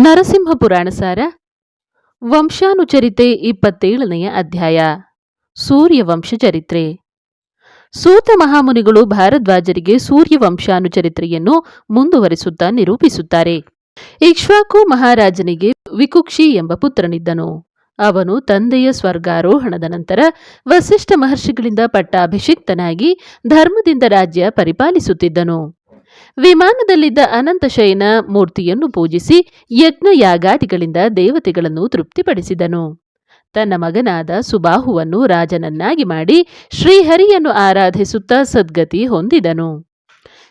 ನರಸಿಂಹ ಪುರಾಣ ಸಾರ, ವಂಶಾನುಚರಿತೆ ಇಪ್ಪತ್ತೇಳನೆಯ ಅಧ್ಯಾಯ ಸೂರ್ಯ ವಂಶ ಚರಿತ್ರೆ. ಸೂತ ಮಹಾಮುನಿಗಳು ಭಾರದ್ವಾಜರಿಗೆ ಸೂರ್ಯ ವಂಶಾನುಚರಿತ್ರೆಯನ್ನು ಮುಂದುವರಿಸುತ್ತಾ ನಿರೂಪಿಸುತ್ತಾರೆ. ಇಕ್ಷ್ವಾಕು ಮಹಾರಾಜನಿಗೆ ವಿಕುಕ್ಷಿ ಎಂಬ ಪುತ್ರನಿದ್ದನು. ಅವನು ತಂದೆಯ ಸ್ವರ್ಗಾರೋಹಣದ ನಂತರ ವಸಿಷ್ಠ ಮಹರ್ಷಿಗಳಿಂದ ಪಟ್ಟಾಭಿಷಿಕ್ತನಾಗಿ ಧರ್ಮದಿಂದ ರಾಜ್ಯ ಪರಿಪಾಲಿಸುತ್ತಿದ್ದನು. ವಿಮಾನದಲ್ಲಿದ್ದ ಅನಂತಶಯನ ಮೂರ್ತಿಯನ್ನು ಪೂಜಿಸಿ ಯಜ್ಞ ಯಾಗಾದಿಗಳಿಂದ ದೇವತೆಗಳನ್ನು ತೃಪ್ತಿಪಡಿಸಿದನು. ತನ್ನ ಮಗನಾದ ಸುಬಾಹುವನ್ನು ರಾಜನನ್ನಾಗಿ ಮಾಡಿ ಶ್ರೀಹರಿಯನ್ನು ಆರಾಧಿಸುತ್ತಾ ಸದ್ಗತಿ ಹೊಂದಿದನು.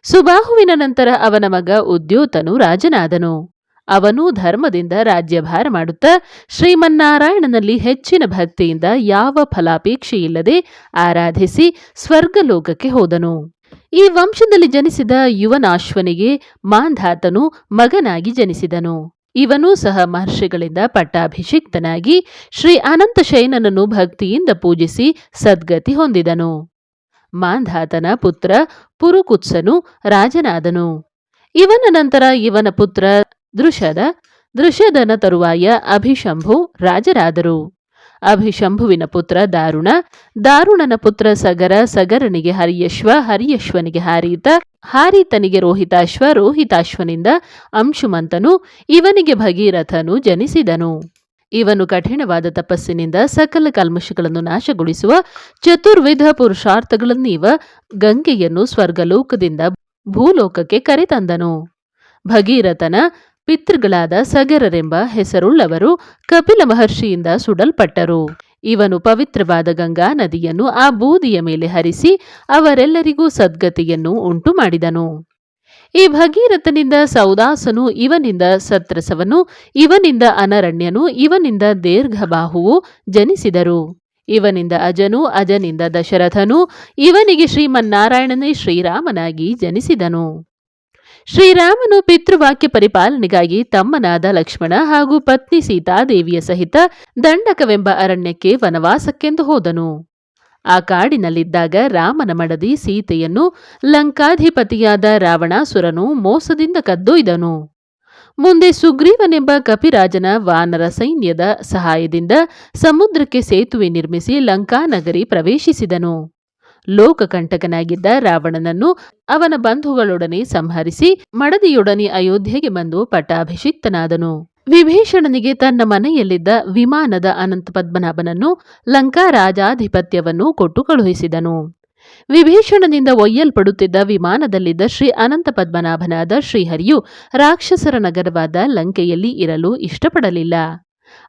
ಸುಬಾಹುವಿನ ನಂತರ ಅವನ ಮಗ ಉದ್ಯೋತನು ರಾಜನಾದನು. ಅವನು ಧರ್ಮದಿಂದ ರಾಜ್ಯಭಾರ ಮಾಡುತ್ತಾ ಶ್ರೀಮನ್ನಾರಾಯಣನಲ್ಲಿ ಹೆಚ್ಚಿನ ಭಕ್ತಿಯಿಂದ ಯಾವ ಫಲಾಪೇಕ್ಷೆಯಿಲ್ಲದೆ ಆರಾಧಿಸಿ ಸ್ವರ್ಗಲೋಕಕ್ಕೆ ಹೋದನು. ಈ ವಂಶದಲ್ಲಿ ಜನಿಸಿದ ಯುವನಾಶ್ವನಿಗೆ ಮಾಂಧಾತನು ಮಗನಾಗಿ ಜನಿಸಿದನು. ಇವನೂ ಸಹ ಮಹರ್ಷಿಗಳಿಂದ ಪಟ್ಟಾಭಿಷಿಕ್ತನಾಗಿ ಶ್ರೀ ಅನಂತ ಶಯನನನ್ನು ಭಕ್ತಿಯಿಂದ ಪೂಜಿಸಿ ಸದ್ಗತಿ ಹೊಂದಿದನು. ಮಾಂಧಾತನ ಪುತ್ರ ಪುರುಕುತ್ಸನು ರಾಜನಾದನು. ಇವನ ನಂತರ ಇವನ ಪುತ್ರ ದೃಶದ ದೃಶ್ಯದನ ತರುವಾಯ ಅಭಿಶಂಭು ರಾಜರಾದರು. ಅಭಿಶಂಭುವಿನ ಪುತ್ರ ದಾರುಣ, ದಾರುಣನ ಪುತ್ರ ಸಗರ, ಸಗರನಿಗೆ ಹರಿಯಶ್ವ, ಹರಿಯಶ್ವನಿಗೆ ಹಾರೀತ, ಹಾರೀತನಿಗೆ ರೋಹಿತಾಶ್ವ, ರೋಹಿತಾಶ್ವನಿಂದ ಅಂಶುಮಂತನು, ಇವನಿಗೆ ಭಗೀರಥನು ಜನಿಸಿದನು. ಇವನು ಕಠಿಣವಾದ ತಪಸ್ಸಿನಿಂದ ಸಕಲ ಕಲ್ಮಶಗಳನ್ನು ನಾಶಗೊಳಿಸುವ ಚತುರ್ವಿಧ ಪುರುಷಾರ್ಥಗಳನ್ನೀವ ಗಂಗೆಯನ್ನು ಸ್ವರ್ಗಲೋಕದಿಂದ ಭೂಲೋಕಕ್ಕೆ ಕರೆತಂದನು. ಭಗೀರಥನ ಪಿತೃಗಳಾದ ಸಗರರೆಂಬ ಹೆಸರುಳ್ಳವರು ಕಪಿಲ ಮಹರ್ಷಿಯಿಂದ ಸುಡಲ್ಪಟ್ಟರು. ಇವನು ಪವಿತ್ರವಾದ ಗಂಗಾ ನದಿಯನ್ನು ಆ ಬೂದಿಯ ಮೇಲೆ ಹರಿಸಿ ಅವರೆಲ್ಲರಿಗೂ ಸದ್ಗತಿಯನ್ನು ಉಂಟು ಮಾಡಿದನು ಈ ಭಗೀರಥನಿಂದ ಸೌದಾಸನು ಇವನಿಂದ ಸತ್ರಸವನು, ಇವನಿಂದ ಅನರಣ್ಯನು, ಇವನಿಂದ ದೀರ್ಘಬಾಹುವು ಜನಿಸಿದರು. ಇವನಿಂದ ಅಜನು, ಅಜನಿಂದ ದಶರಥನು, ಇವನಿಗೆ ಶ್ರೀಮನ್ನಾರಾಯಣನೇ ಶ್ರೀರಾಮನಾಗಿ ಜನಿಸಿದನು. ಶ್ರೀರಾಮನು ಪಿತೃವಾಕ್ಯ ಪರಿಪಾಲನೆಗಾಗಿ ತಮ್ಮನಾದ ಲಕ್ಷ್ಮಣ ಹಾಗೂ ಪತ್ನಿ ಸೀತಾದೇವಿಯ ಸಹಿತ ದಂಡಕವೆಂಬ ಅರಣ್ಯಕ್ಕೆ ವನವಾಸಕ್ಕೆಂದು ಹೋದನು. ಆ ಕಾಡಿನಲ್ಲಿದ್ದಾಗ ರಾಮನ ಮಡದಿ ಸೀತೆಯನ್ನು ಲಂಕಾಧಿಪತಿಯಾದ ರಾವಣಾಸುರನು ಮೋಸದಿಂದ ಕದ್ದೊಯ್ದನು. ಮುಂದೆ ಸುಗ್ರೀವನೆಂಬ ಕಪಿರಾಜನ ವಾನರ ಸೈನ್ಯದ ಸಹಾಯದಿಂದ ಸಮುದ್ರಕ್ಕೆ ಸೇತುವೆ ನಿರ್ಮಿಸಿ ಲಂಕಾನಗರಿ ಪ್ರವೇಶಿಸಿದನು. ಲೋಕಕಂಟಕನಾಗಿದ್ದ ರಾವಣನನ್ನು ಅವನ ಬಂಧುಗಳೊಡನೆ ಸಂಹರಿಸಿ ಮಡದಿಯೊಡನೆ ಅಯೋಧ್ಯೆಗೆ ಬಂದು ಪಟ್ಟಾಭಿಷಿಕ್ತನಾದನು. ವಿಭೀಷಣನಿಗೆ ತನ್ನ ಮನೆಯಲ್ಲಿದ್ದ ವಿಮಾನದ ಅನಂತ ಪದ್ಮನಾಭನನ್ನು ಲಂಕಾ ರಾಜಾಧಿಪತ್ಯವನ್ನು ಕೊಟ್ಟು ಕಳುಹಿಸಿದನು ವಿಭೀಷಣನಿಂದ ಒಯ್ಯಲ್ಪಡುತ್ತಿದ್ದ ವಿಮಾನದಲ್ಲಿದ್ದ ಶ್ರೀ ಅನಂತ ಪದ್ಮನಾಭನಾದ ಶ್ರೀಹರಿಯು ರಾಕ್ಷಸರ ನಗರವಾದ ಲಂಕೆಯಲ್ಲಿ ಇರಲು ಇಷ್ಟಪಡಲಿಲ್ಲ.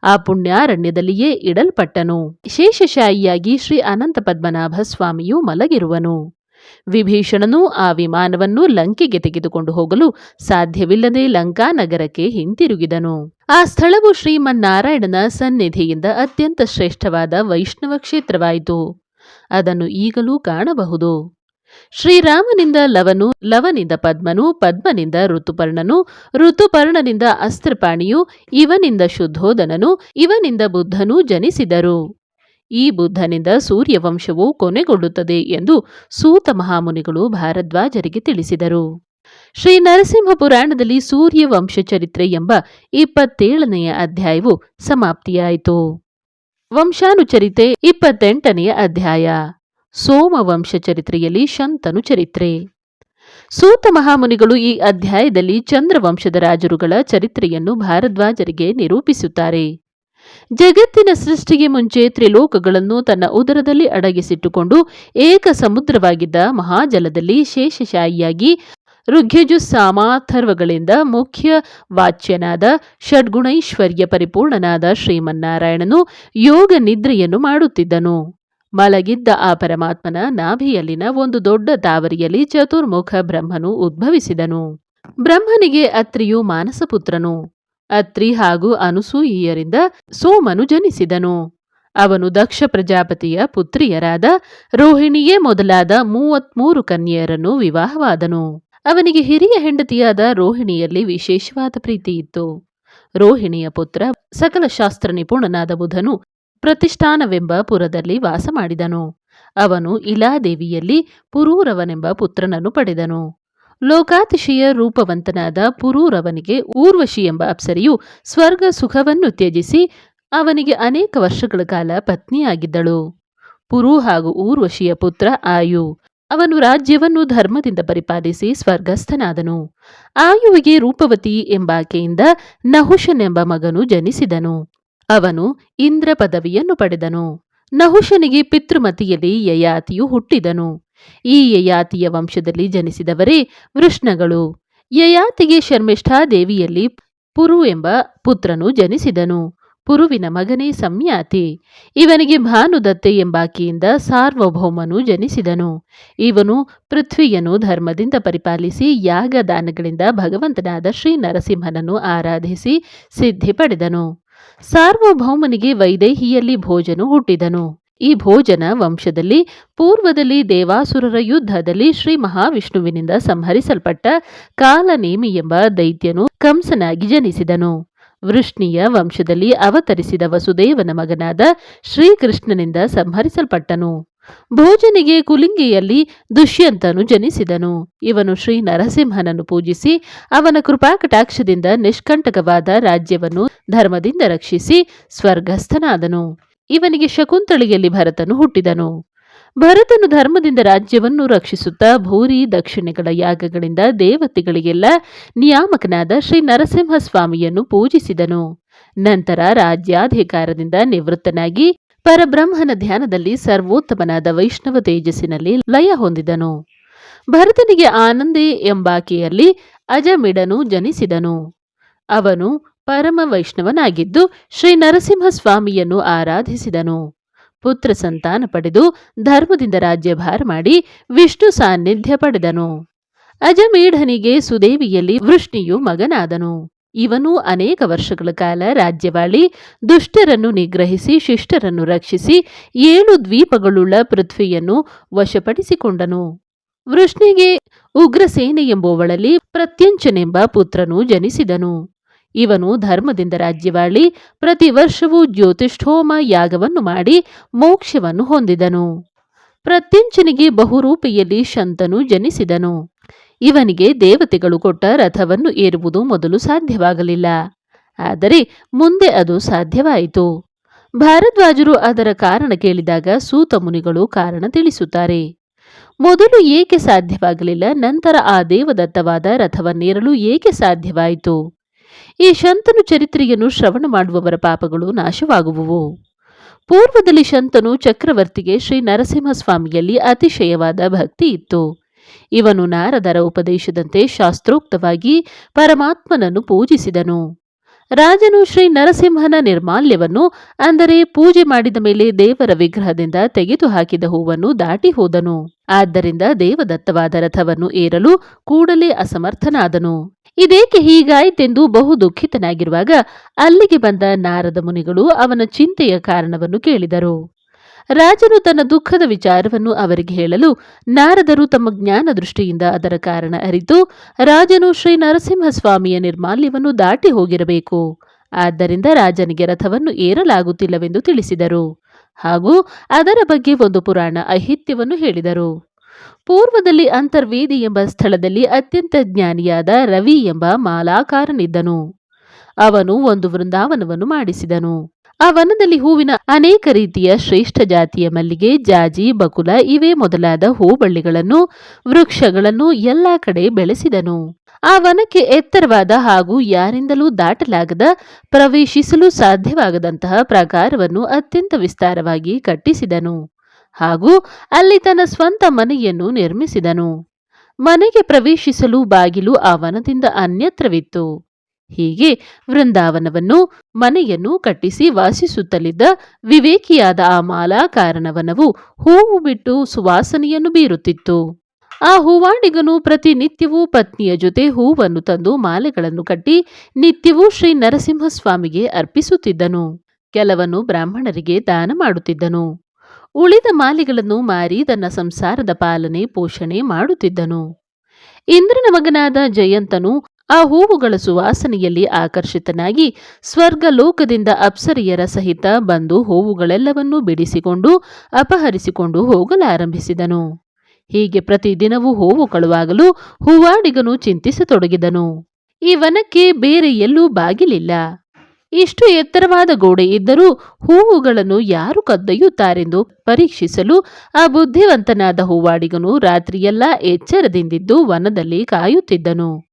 ಆ ಪುಣ್ಯಾರಣ್ಯದಲ್ಲಿಯೇ ಇಡಲ್ಪಟ್ಟನು. ಶೇಷಶಾಹಿಯಾಗಿ ಶ್ರೀ ಅನಂತ ಪದ್ಮನಾಭ ಸ್ವಾಮಿಯು ಮಲಗಿರುವನು. ವಿಭೀಷಣನು ಆ ವಿಮಾನವನ್ನು ಲಂಕೆಗೆ ತೆಗೆದುಕೊಂಡು ಹೋಗಲು ಸಾಧ್ಯವಿಲ್ಲದೆ ಲಂಕಾ ನಗರಕ್ಕೆ ಹಿಂತಿರುಗಿದನು. ಆ ಸ್ಥಳವು ಶ್ರೀಮನ್ನಾರಾಯಣನ ಸನ್ನಿಧಿಯಿಂದ ಅತ್ಯಂತ ಶ್ರೇಷ್ಠವಾದ ವೈಷ್ಣವ ಕ್ಷೇತ್ರವಾಯಿತು. ಅದನ್ನು ಈಗಲೂ ಕಾಣಬಹುದು. ಶ್ರೀರಾಮನಿಂದ ಲವನು, ಲವನಿಂದ ಪದ್ಮನು, ಪದ್ಮನಿಂದ ಋತುಪರ್ಣನು, ಋತುಪರ್ಣನಿಂದ ಅಸ್ತ್ರಪಾಣಿಯು, ಇವನಿಂದ ಶುದ್ಧೋಧನನು ಇವನಿಂದ ಬುದ್ಧನೂ ಜನಿಸಿದರು. ಈ ಬುದ್ಧನಿಂದ ಸೂರ್ಯವಂಶವು ಕೊನೆಗೊಳ್ಳುತ್ತದೆ ಎಂದು ಸೂತ ಮಹಾಮುನಿಗಳು ಭಾರದ್ವಾಜರಿಗೆ ತಿಳಿಸಿದರು. ಶ್ರೀ ನರಸಿಂಹ ಪುರಾಣದಲ್ಲಿ ಸೂರ್ಯವಂಶ ಚರಿತ್ರೆ ಎಂಬ ಇಪ್ಪತ್ತೇಳನೆಯ ಅಧ್ಯಾಯವು ಸಮಾಪ್ತಿಯಾಯಿತು. ವಂಶಾನುಚರಿತೆ ಇಪ್ಪತ್ತೆಂಟನೆಯ ಅಧ್ಯಾಯ. ಸೋಮವಂಶ ಚರಿತ್ರೆಯಲ್ಲಿ ಶಂತನು ಚರಿತ್ರೆ. ಸೂತ ಮಹಾಮುನಿಗಳು ಈ ಅಧ್ಯಾಯದಲ್ಲಿ ಚಂದ್ರವಂಶದ ರಾಜರುಗಳ ಚರಿತ್ರೆಯನ್ನು ಭಾರದ್ವಾಜರಿಗೆ ನಿರೂಪಿಸುತ್ತಾರೆ. ಜಗತ್ತಿನ ಸೃಷ್ಟಿಗೆ ಮುಂಚೆ ತ್ರಿಲೋಕಗಳನ್ನು ತನ್ನ ಉದರದಲ್ಲಿ ಅಡಗಿಸಿಟ್ಟುಕೊಂಡು ಏಕ ಸಮುದ್ರವಾಗಿದ್ದ ಮಹಾಜಲದಲ್ಲಿ ಶೇಷಶಾಯಿಯಾಗಿ ಋಗ್ಯಜು ಸಾಮಾಥರ್ವಗಳಿಂದ ಮುಖ್ಯ ವಾಚ್ಯನಾದ ಷಡ್ಗುಣೈಶ್ವರ್ಯ ಪರಿಪೂರ್ಣನಾದ ಶ್ರೀಮನ್ನಾರಾಯಣನು ಯೋಗ ನಿದ್ರೆಯನ್ನು ಮಾಡುತ್ತಿದ್ದನು. ಮಲಗಿದ್ದ ಆ ಪರಮಾತ್ಮನ ನಾಭಿಯಲ್ಲಿನ ಒಂದು ದೊಡ್ಡ ತಾವರಿಯಲ್ಲಿ ಚತುರ್ಮುಖ ಬ್ರಹ್ಮನು ಉದ್ಭವಿಸಿದನು. ಬ್ರಹ್ಮನಿಗೆ ಅತ್ರಿಯು ಮಾನಸಪುತ್ರನು. ಅತ್ರಿ ಹಾಗೂ ಅನುಸೂಯಿಯರಿಂದ ಸೋಮನು ಜನಿಸಿದನು. ಅವನು ದಕ್ಷ ಪ್ರಜಾಪತಿಯ ಪುತ್ರಿಯರಾದ ರೋಹಿಣಿಯೇ ಮೊದಲಾದ ಮೂವತ್ಮೂರು ಕನ್ಯೆಯರನ್ನು ವಿವಾಹವಾದನು. ಅವನಿಗೆ ಹಿರಿಯ ಹೆಂಡತಿಯಾದ ರೋಹಿಣಿಯಲ್ಲಿ ವಿಶೇಷವಾದ ಪ್ರೀತಿ ಇತ್ತು ರೋಹಿಣಿಯ ಪುತ್ರ ಸಕಲ ಶಾಸ್ತ್ರ ನಿಪುಣನಾದ ಬುಧನು ಪ್ರತಿಷ್ಠಾನವೆಂಬ ಪುರದಲ್ಲಿ ವಾಸ ಮಾಡಿದನು. ಅವನು ಇಲಾದೇವಿಯಲ್ಲಿ ಪುರೂರವನೆಂಬ ಪುತ್ರನನ್ನು ಪಡೆದನು. ಲೋಕಾತಿಶಯ ರೂಪವಂತನಾದ ಪುರೂರವನಿಗೆ ಊರ್ವಶಿ ಎಂಬ ಅಪ್ಸರಿಯು ಸ್ವರ್ಗ ಸುಖವನ್ನು ತ್ಯಜಿಸಿ ಅವನಿಗೆ ಅನೇಕ ವರ್ಷಗಳ ಕಾಲ ಪತ್ನಿಯಾಗಿದ್ದಳು. ಪುರು ಹಾಗೂ ಊರ್ವಶಿಯ ಪುತ್ರ ಆಯು. ಅವನು ರಾಜ್ಯವನ್ನು ಧರ್ಮದಿಂದ ಪರಿಪಾಲಿಸಿ ಸ್ವರ್ಗಸ್ಥನಾದನು. ಆಯುವಿಗೆ ರೂಪವತಿ ಎಂಬಾಕೆಯಿಂದ ನಹುಷನೆಂಬ ಮಗನು ಜನಿಸಿದನು. ಅವನು ಇಂದ್ರ ಪದವಿಯನ್ನು ಪಡೆದನು. ನಹುಷನಿಗೆ ಪಿತೃಮತಿಯಲ್ಲಿ ಯಯಾತಿಯು ಹುಟ್ಟಿದನು. ಈ ಯಯಾತಿಯ ವಂಶದಲ್ಲಿ ಜನಿಸಿದವರೇ ವೃಷ್ಣಗಳು. ಯಯಾತಿಗೆ ಶರ್ಮಿಷ್ಠಾದೇವಿಯಲ್ಲಿ ಪುರು ಎಂಬ ಪುತ್ರನು ಜನಿಸಿದನು. ಪುರುವಿನ ಮಗನೇ ಸಂಯಾತಿ ಇವನಿಗೆ ಭಾನುದತ್ತೆ ಎಂಬಾಕೆಯಿಂದ ಸಾರ್ವಭೌಮನು ಜನಿಸಿದನು. ಇವನು ಪೃಥ್ವಿಯನ್ನು ಧರ್ಮದಿಂದ ಪರಿಪಾಲಿಸಿ ಯಾಗದಾನಗಳಿಂದ ಭಗವಂತನಾದ ಶ್ರೀ ನರಸಿಂಹನನ್ನು ಆರಾಧಿಸಿ ಸಿದ್ಧಿ ಪಡೆದನು. ಸಾರ್ವಭೌಮನಿಗೆ ವೈದೇಹಿಯಲ್ಲಿ ಭೋಜನು ಹುಟ್ಟಿದನು. ಈ ಭೋಜನ ವಂಶದಲ್ಲಿ ಪೂರ್ವದಲ್ಲಿ ದೇವಾಸುರರ ಯುದ್ಧದಲ್ಲಿ ಶ್ರೀ ಮಹಾವಿಷ್ಣುವಿನಿಂದ ಸಂಹರಿಸಲ್ಪಟ್ಟ ಕಾಲನೇಮಿ ಎಂಬ ದೈತ್ಯನು ಕಂಸನಾಗಿ ಜನಿಸಿದನು. ವೃಷ್ಣಿಯ ವಂಶದಲ್ಲಿ ಅವತರಿಸಿದ ವಸುದೇವನ ಮಗನಾದ ಶ್ರೀಕೃಷ್ಣನಿಂದ ಸಂಹರಿಸಲ್ಪಟ್ಟನು. ಭೋಜನಿಗೆ ಕುಲಿಂಗಿಯಲ್ಲಿ ದುಷ್ಯಂತನು ಜನಿಸಿದನು. ಇವನು ಶ್ರೀ ನರಸಿಂಹನನ್ನು ಪೂಜಿಸಿ, ಅವನ ಕೃಪಾಕಟಾಕ್ಷದಿಂದ ನಿಷ್ಕಂಟಕವಾದ ರಾಜ್ಯವನ್ನು ಧರ್ಮದಿಂದ ರಕ್ಷಿಸಿ ಸ್ವರ್ಗಸ್ಥನಾದನು. ಇವನಿಗೆ ಶಕುಂತಳಿಯಲ್ಲಿ ಭರತನು ಹುಟ್ಟಿದನು. ಭರತನು ಧರ್ಮದಿಂದ ರಾಜ್ಯವನ್ನು ರಕ್ಷಿಸುತ್ತಾ ಭೂರಿ ದಕ್ಷಿಣೆಗಳ ಯಾಗಗಳಿಂದ ದೇವತೆಗಳಿಗೆಲ್ಲ ನಿಯಾಮಕನಾದ ಶ್ರೀ ನರಸಿಂಹ ಸ್ವಾಮಿಯನ್ನು ಪೂಜಿಸಿದನು. ನಂತರ ರಾಜ್ಯಾಧಿಕಾರದಿಂದ ನಿವೃತ್ತನಾಗಿ ಪರಬ್ರಹ್ಮನ ಧ್ಯಾನದಲ್ಲಿ ಸರ್ವೋತ್ತಮನಾದ ವೈಷ್ಣವ ತೇಜಸ್ಸಿನಲ್ಲಿ ಲಯ ಹೊಂದಿದನು. ಭರತನಿಗೆ ಆನಂದಿ ಎಂಬಾಕೆಯಲ್ಲಿ ಅಜಮಿಡನು ಜನಿಸಿದನು. ಅವನು ಪರಮ ವೈಷ್ಣವನಾಗಿದ್ದು ಶ್ರೀ ನರಸಿಂಹ ಸ್ವಾಮಿಯನ್ನು ಆರಾಧಿಸಿದನು. ಪುತ್ರ ಸಂತಾನ ಪಡೆದು ಧರ್ಮದಿಂದ ರಾಜ್ಯಭಾರ ಮಾಡಿ ವಿಷ್ಣು ಸಾನ್ನಿಧ್ಯ ಪಡೆದನು. ಅಜಮೇಢನಿಗೆ ಸುದೇವಿಯಲ್ಲಿ ವೃಷ್ಣಿಯು ಮಗನಾದನು. ಇವನು ಅನೇಕ ವರ್ಷಗಳ ಕಾಲ ರಾಜ್ಯವಾಳಿ, ದುಷ್ಟರನ್ನು ನಿಗ್ರಹಿಸಿ, ಶಿಷ್ಟರನ್ನು ರಕ್ಷಿಸಿ, ಏಳು ದ್ವೀಪಗಳುಳ್ಳ ಪೃಥ್ವಿಯನ್ನು ವಶಪಡಿಸಿಕೊಂಡನು. ವೃಷ್ಣಿಗೆ ಉಗ್ರಸೇನೆ ಎಂಬುವಳಲ್ಲಿ ಪ್ರತ್ಯಂಚನೆಂಬ ಪುತ್ರನು ಜನಿಸಿದನು. ಇವನು ಧರ್ಮದಿಂದ ರಾಜ್ಯವಾಳಿ ಪ್ರತಿ ವರ್ಷವೂ ಜ್ಯೋತಿಷ್ಠೋಮ ಯಾಗವನ್ನು ಮಾಡಿ ಮೋಕ್ಷವನ್ನು ಹೊಂದಿದನು. ಪ್ರತ್ಯಂಚನಿಗೆ ಬಹುರೂಪಿಯಲ್ಲಿ ಶಂತನು ಜನಿಸಿದನು. ಇವನಿಗೆ ದೇವತೆಗಳು ಕೊಟ್ಟ ರಥವನ್ನು ಏರುವುದು ಮೊದಲು ಸಾಧ್ಯವಾಗಲಿಲ್ಲ. ಆದರೆ ಮುಂದೆ ಅದು ಸಾಧ್ಯವಾಯಿತು. ಭಾರದ್ವಾಜರು ಅದರ ಕಾರಣ ಕೇಳಿದಾಗ ಸೂತ ಮುನಿಗಳು ಕಾರಣ ತಿಳಿಸುತ್ತಾರೆ. ಮೊದಲು ಏಕೆ ಸಾಧ್ಯವಾಗಲಿಲ್ಲ, ನಂತರ ಆ ದೇವದತ್ತವಾದ ರಥವನ್ನೇರಲು ಏಕೆ ಸಾಧ್ಯವಾಯಿತು? ಈ ಶಂತನು ಚರಿತ್ರೆಯನ್ನು ಶ್ರವಣ ಮಾಡುವವರ ಪಾಪಗಳು ನಾಶವಾಗುವುವು. ಪೂರ್ವದಲ್ಲಿ ಶಂತನು ಚಕ್ರವರ್ತಿಗೆ ಶ್ರೀ ನರಸಿಂಹಸ್ವಾಮಿಯಲ್ಲಿ ಅತಿಶಯವಾದ ಭಕ್ತಿ ಇತ್ತು. ಇವನು ನಾರದರ ಉಪದೇಶದಂತೆ ಶಾಸ್ತ್ರೋಕ್ತವಾಗಿ ಪರಮಾತ್ಮನನ್ನು ಪೂಜಿಸಿದನು. ರಾಜನು ಶ್ರೀ ನರಸಿಂಹನ ನಿರ್ಮಾಲ್ಯವನ್ನು, ಅಂದರೆ ಪೂಜೆ ಮಾಡಿದ ಮೇಲೆ ದೇವರ ವಿಗ್ರಹದಿಂದ ತೆಗೆದುಹಾಕಿದ ಹೂವನ್ನು ದಾಟಿ ಹೋದನು. ಆದ್ದರಿಂದ ದೇವದತ್ತವಾದ ರಥವನ್ನು ಏರಲು ಕೂಡಲೇ ಅಸಮರ್ಥನಾದನು. ಇದೇಕೆ ಹೀಗಾಯಿತೆಂದು ಬಹು ದುಃಖಿತನಾಗಿರುವಾಗ ಅಲ್ಲಿಗೆ ಬಂದ ನಾರದ ಮುನಿಗಳು ಅವನ ಚಿಂತೆಯ ಕಾರಣವನ್ನು ಕೇಳಿದರು. ರಾಜನು ತನ್ನ ದುಃಖದ ವಿಚಾರವನ್ನು ಅವರಿಗೆ ಹೇಳಲು ನಾರದರು ತಮ್ಮ ಜ್ಞಾನ ದೃಷ್ಟಿಯಿಂದ ಅದರ ಕಾರಣ ಅರಿತು ರಾಜನು ಶ್ರೀ ನರಸಿಂಹಸ್ವಾಮಿಯ ನಿರ್ಮಾಲ್ಯವನ್ನು ದಾಟಿ ಹೋಗಿರಬೇಕು. ಆದ್ದರಿಂದ ರಾಜನಿಗೆ ರಥವನ್ನು ಏರಲಾಗುತ್ತಿಲ್ಲವೆಂದು ತಿಳಿಸಿದರು. ಹಾಗೂ ಅದರ ಬಗ್ಗೆ ಒಂದು ಪುರಾಣ ಐಹಿತ್ಯವನ್ನು ಹೇಳಿದರು. ಪೂರ್ವದಲ್ಲಿ ಅಂತರ್ವೇದಿ ಎಂಬ ಸ್ಥಳದಲ್ಲಿ ಅತ್ಯಂತ ಜ್ಞಾನಿಯಾದ ರವಿ ಎಂಬ ಮಾಲಾಕಾರನಿದ್ದನು. ಅವನು ಒಂದು ವೃಂದಾವನವನ್ನು ಮಾಡಿಸಿದನು. ಆ ವನದಲ್ಲಿ ಹೂವಿನ ಅನೇಕ ರೀತಿಯ ಶ್ರೇಷ್ಠ ಜಾತಿಯ ಮಲ್ಲಿಗೆ, ಜಾಜಿ, ಬಕುಲ ಇವೇ ಮೊದಲಾದ ಹೂಬಳ್ಳಿಗಳನ್ನು, ವೃಕ್ಷಗಳನ್ನು ಎಲ್ಲ ಕಡೆ ಬೆಳೆಸಿದನು. ಆ ವನಕ್ಕೆ ಎತ್ತರವಾದ ಹಾಗೂ ಯಾರಿಂದಲೂ ದಾಟಲಾಗದ, ಪ್ರವೇಶಿಸಲು ಸಾಧ್ಯವಾಗದಂತಹ ಪ್ರಕಾರವನ್ನು ಅತ್ಯಂತ ವಿಸ್ತಾರವಾಗಿ ಕಟ್ಟಿಸಿದನು. ಹಾಗೂ ಅಲ್ಲಿ ತನ್ನ ಸ್ವಂತ ಮನೆಯನ್ನು ನಿರ್ಮಿಸಿದನು. ಮನೆಗೆ ಪ್ರವೇಶಿಸಲು ಬಾಗಿಲು ಆ ವನದಿಂದ ಅನ್ಯತ್ರವಿತ್ತು. ಹೀಗೆ ವೃಂದಾವನವನ್ನು ಮನೆಯನ್ನು ಕಟ್ಟಿಸಿ ವಾಸಿಸುತ್ತಲಿದ್ದ ವಿವೇಕಿಯಾದ ಆ ಮಾಲಾ ಕಾರಣವನವು ಹೂವು ಬಿಟ್ಟು ಸುವಾಸನೆಯನ್ನು ಬೀರುತ್ತಿತ್ತು. ಆ ಹೂವಾಣಿಗನು ಪ್ರತಿನಿತ್ಯವೂ ಪತ್ನಿಯ ಜೊತೆ ಹೂವನ್ನು ತಂದು ಮಾಲೆಗಳನ್ನು ಕಟ್ಟಿ ನಿತ್ಯವೂ ಶ್ರೀ ನರಸಿಂಹಸ್ವಾಮಿಗೆ ಅರ್ಪಿಸುತ್ತಿದ್ದನು. ಕೆಲವನ್ನು ಬ್ರಾಹ್ಮಣರಿಗೆ ದಾನ ಮಾಡುತ್ತಿದ್ದನು. ಉಳಿದ ಮಾಲೆಗಳನ್ನು ಮಾರಿ ತನ್ನ ಸಂಸಾರದ ಪಾಲನೆ ಪೋಷಣೆ ಮಾಡುತ್ತಿದ್ದನು. ಇಂದ್ರನ ಮಗನಾದ ಜಯಂತನು ಆ ಹೂವುಗಳ ಸುವಾಸನೆಯಲ್ಲಿ ಆಕರ್ಷಿತನಾಗಿ ಸ್ವರ್ಗ ಲೋಕದಿಂದ ಅಪ್ಸರಿಯರ ಸಹಿತ ಬಂದು ಹೂವುಗಳೆಲ್ಲವನ್ನೂ ಬಿಡಿಸಿಕೊಂಡು ಅಪಹರಿಸಿಕೊಂಡು ಹೋಗಲಾರಂಭಿಸಿದನು. ಹೀಗೆ ಪ್ರತಿದಿನವೂ ಹೂವು ಕಳುವಾಗಲು ಹೂವಾಡಿಗನು ಚಿಂತಿಸತೊಡಗಿದನು. ಈ ವನಕ್ಕೆ ಬೇರೆ ಎಲ್ಲೂ ಬಾಗಿಲಿಲ್ಲ. ಇಷ್ಟು ಎತ್ತರವಾದ ಗೋಡೆ ಇದ್ದರೂ ಹೂವುಗಳನ್ನು ಯಾರು ಕದ್ದೊಯ್ಯುತ್ತಾರೆಂದು ಪರೀಕ್ಷಿಸಲು ಆ ಬುದ್ಧಿವಂತನಾದ ಹೂವಾಡಿಗನು ರಾತ್ರಿಯೆಲ್ಲ ಎಚ್ಚರದಿಂದಿದ್ದು ವನದಲ್ಲಿ ಕಾಯುತ್ತಿದ್ದನು.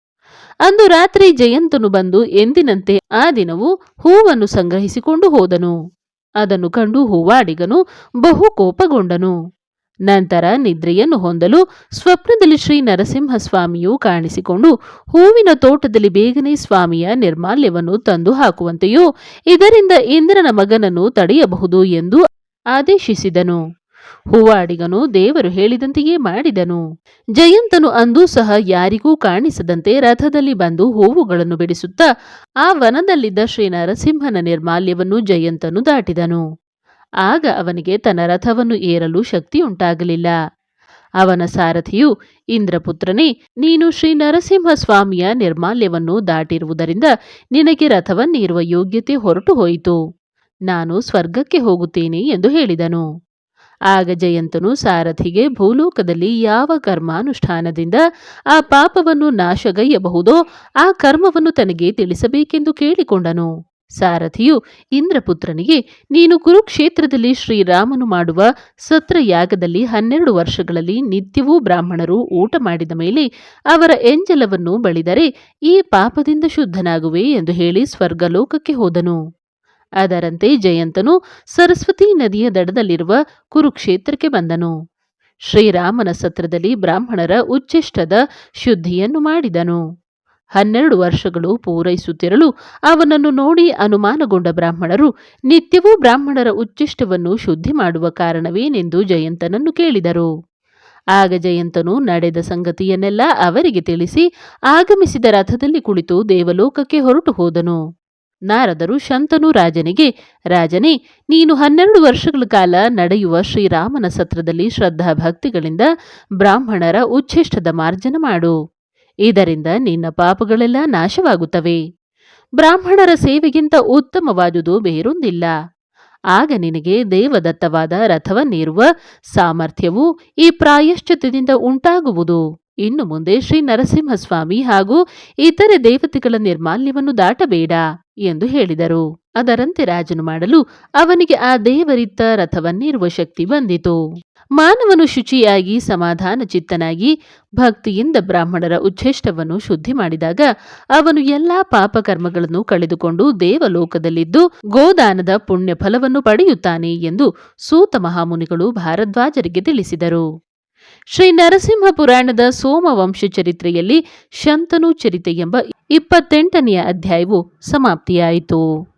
ಅಂದು ರಾತ್ರಿ ಜಯಂತನು ಬಂದು ಎಂದಿನಂತೆ ಆ ದಿನವೂ ಹೂವನ್ನು ಸಂಗ್ರಹಿಸಿಕೊಂಡು ಹೋದನು. ಅದನ್ನು ಕಂಡು ಹೂವಾಡಿಗನು ಬಹು ಕೋಪಗೊಂಡನು. ನಂತರ ನಿದ್ರೆಯನ್ನು ಹೊಂದಲು ಸ್ವಪ್ನದಲ್ಲಿ ಶ್ರೀ ನರಸಿಂಹ ಸ್ವಾಮಿಯು ಕಾಣಿಸಿಕೊಂಡು ಹೂವಿನ ತೋಟದಲ್ಲಿ ಬೇಗನೆ ಸ್ವಾಮಿಯ ನಿರ್ಮಾಲ್ಯವನ್ನು ತಂದು ಹಾಕುವಂತೆಯೂ ಇದರಿಂದ ಇಂದ್ರನ ಮಗನನ್ನು ತಡೆಯಬಹುದು ಎಂದು ಆದೇಶಿಸಿದನು. ಹೂವಾಡಿಗನು ದೇವರು ಹೇಳಿದಂತೆಯೇ ಮಾಡಿದನು. ಜಯಂತನು ಅಂದೂ ಸಹ ಯಾರಿಗೂ ಕಾಣಿಸದಂತೆ ರಥದಲ್ಲಿ ಬಂದು ಹೂವುಗಳನ್ನು ಬಿಡಿಸುತ್ತಾ ಆ ವನದಲ್ಲಿದ್ದ ಶ್ರೀ ನರಸಿಂಹನ ನಿರ್ಮಾಲ್ಯವನ್ನು ಜಯಂತನು ದಾಟಿದನು. ಆಗ ಅವನಿಗೆ ತನ್ನ ರಥವನ್ನು ಏರಲು ಶಕ್ತಿಯುಂಟಾಗಲಿಲ್ಲ ಅವನ ಸಾರಥಿಯು, ಇಂದ್ರಪುತ್ರನೇ, ನೀನು ಶ್ರೀ ನರಸಿಂಹ ಸ್ವಾಮಿಯ ನಿರ್ಮಾಲ್ಯವನ್ನು ದಾಟಿರುವುದರಿಂದ ನಿನಗೆ ರಥವನ್ನೇರುವ ಯೋಗ್ಯತೆ ಹೊರಟು ಹೋಯಿತು. ನಾನು ಸ್ವರ್ಗಕ್ಕೆ ಹೋಗುತ್ತೇನೆ ಎಂದು ಹೇಳಿದನು. ಆಗ ಜಯಂತನು ಸಾರಥಿಗೆ, ಭೂಲೋಕದಲ್ಲಿ ಯಾವ ಕರ್ಮಾನುಷ್ಠಾನದಿಂದ ಆ ಪಾಪವನ್ನು ನಾಶಗೈಯಬಹುದೋ ಆ ಕರ್ಮವನ್ನು ತನಗೆ ತಿಳಿಸಬೇಕೆಂದು ಕೇಳಿಕೊಂಡನು. ಸಾರಥಿಯು, ಇಂದ್ರಪುತ್ರನಿಗೆ, ನೀನು ಕುರುಕ್ಷೇತ್ರದಲ್ಲಿ ಶ್ರೀರಾಮನು ಮಾಡುವ ಸತ್ರಯಾಗದಲ್ಲಿ ಹನ್ನೆರಡು ವರ್ಷಗಳಲ್ಲಿ ನಿತ್ಯವೂ ಬ್ರಾಹ್ಮಣರು ಊಟ ಮಾಡಿದ ಮೇಲೆ ಅವರ ಎಂಜಲವನ್ನು ಬಳಿದರೆ ಈ ಪಾಪದಿಂದ ಶುದ್ಧನಾಗುವೆ ಎಂದು ಹೇಳಿ ಸ್ವರ್ಗಲೋಕಕ್ಕೆ ಹೋದನು. ಅದರಂತೆ ಜಯಂತನು ಸರಸ್ವತಿ ನದಿಯ ದಡದಲ್ಲಿರುವ ಕುರುಕ್ಷೇತ್ರಕ್ಕೆ ಬಂದನು. ಶ್ರೀರಾಮನ ಸತ್ರದಲ್ಲಿ ಬ್ರಾಹ್ಮಣರ ಉಚ್ಚಿಷ್ಟದ ಶುದ್ಧಿಯನ್ನು ಮಾಡಿದನು. ಹನ್ನೆರಡು ವರ್ಷಗಳು ಪೂರೈಸುತ್ತಿರಲು ಅವನನ್ನು ನೋಡಿ ಅನುಮಾನಗೊಂಡ ಬ್ರಾಹ್ಮಣರು ನಿತ್ಯವೂ ಬ್ರಾಹ್ಮಣರ ಉಚ್ಚಿಷ್ಟವನ್ನು ಶುದ್ಧಿ ಮಾಡುವ ಕಾರಣವೇನೆಂದು ಜಯಂತನನ್ನು ಕೇಳಿದರು. ಆಗ ಜಯಂತನು ನಡೆದ ಸಂಗತಿಯನ್ನೆಲ್ಲ ಅವರಿಗೆ ತಿಳಿಸಿ ಆಗಮಿಸಿದ ರಥದಲ್ಲಿ ಕುಳಿತು ದೇವಲೋಕಕ್ಕೆ ಹೊರಟು ಹೋದನು. ನಾರದರು ಶಂತನು ರಾಜನಿಗೆ, ರಾಜನೇ, ನೀನು ಹನ್ನೆರಡು ವರ್ಷಗಳ ಕಾಲ ನಡೆಯುವ ಶ್ರೀರಾಮನ ಸತ್ರದಲ್ಲಿ ಶ್ರದ್ಧಾ ಭಕ್ತಿಗಳಿಂದ ಬ್ರಾಹ್ಮಣರ ಉಚ್ಛಿಷ್ಟದ ಮಾರ್ಜನ ಮಾಡು. ಇದರಿಂದ ನಿನ್ನ ಪಾಪಗಳೆಲ್ಲ ನಾಶವಾಗುತ್ತವೆ. ಬ್ರಾಹ್ಮಣರ ಸೇವೆಗಿಂತ ಉತ್ತಮವಾದುದು ಬೇರೊಂದಿಲ್ಲ. ಆಗ ನಿನಗೆ ದೇವದತ್ತವಾದ ರಥವನ್ನೇರುವ ಸಾಮರ್ಥ್ಯವು ಈ ಪ್ರಾಯಶ್ಚಿತ್ತದಿಂದ ಉಂಟಾಗುವುದು. ಇನ್ನು ಮುಂದೆ ಶ್ರೀ ನರಸಿಂಹಸ್ವಾಮಿ ಹಾಗೂ ಇತರೆ ದೇವತೆಗಳ ನಿರ್ಮಾಲ್ಯವನ್ನು ದಾಟಬೇಡ. ಎಂದು ಹೇಳಿದರು. ಅದರಂತೆ ರಾಜನು ಮಾಡಲು ಅವನಿಗೆ ಆ ದೇವರಿತ್ತ ರಥವನ್ನಿರುವ ಶಕ್ತಿ ಬಂದಿತು. ಮಾನವನು ಶುಚಿಯಾಗಿ ಸಮಾಧಾನ ಚಿತ್ತನಾಗಿ ಭಕ್ತಿಯಿಂದ ಬ್ರಾಹ್ಮಣರ ಉಚ್ಛೇಷ್ಟವನ್ನು ಶುದ್ಧಿ ಮಾಡಿದಾಗ ಅವನು ಎಲ್ಲಾ ಪಾಪಕರ್ಮಗಳನ್ನು ಕಳೆದುಕೊಂಡು ದೇವಲೋಕದಲ್ಲಿದ್ದು ಗೋದಾನದ ಪುಣ್ಯ ಫಲವನ್ನು ಪಡೆಯುತ್ತಾನೆ ಎಂದು ಸೂತ ಮಹಾಮುನಿಗಳು ಭಾರದ್ವಾಜರಿಗೆ ತಿಳಿಸಿದರು. ಶ್ರೀ ನರಸಿಂಹ ಪುರಾಣದ ಸೋಮವಂಶ ಚರಿತ್ರೆಯಲ್ಲಿ ಶಂತನು ಚರಿತೆ ಎಂಬ ಇಪ್ಪತ್ತೆಂಟನೆಯ ಅಧ್ಯಾಯವು ಸಮಾಪ್ತಿಯಾಯಿತು.